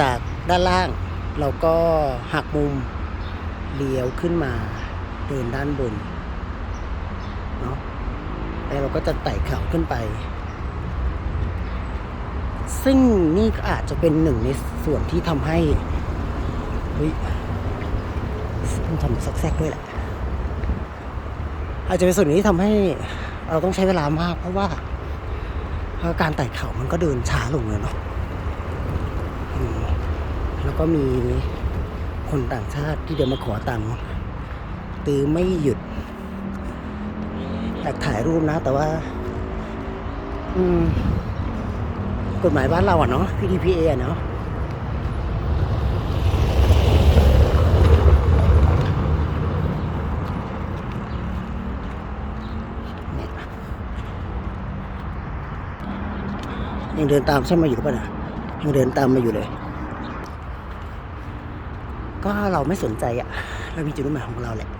จากด้านล่าง เราก็หักมุมเลี้ยวขึ้นมาเดินด้านบนเนาะแล้วเราก็จะไต่เขาขึ้นไป ซึ่งนี่ก็อาจจะเป็นหนึ่งในส่วนที่ทำให้เฮ้ยต้องทำซอกแซกด้วยแหละ อาจจะเป็นส่วนนี้ที่ทำให้เราต้องใช้เวลามาก เพราะว่า การไต่เขามันก็เดินช้าลงเลยเนาะ ก็มีคนต่างชาติที่เดินมาขอตังค์ตื้อไม่หยุดอยากถ่ายรูปนะ แต่ว่า อืมกฎหมายบ้านเราอะเนาะ PDPA อะเนาะเนี่ยยังเดินตามฉันมาอยู่ป่ะนะยังเดินตามมาอยู่เลย ก็เราไม่สนใจอะเรามีจุดมุ่งหมายของเราแหละ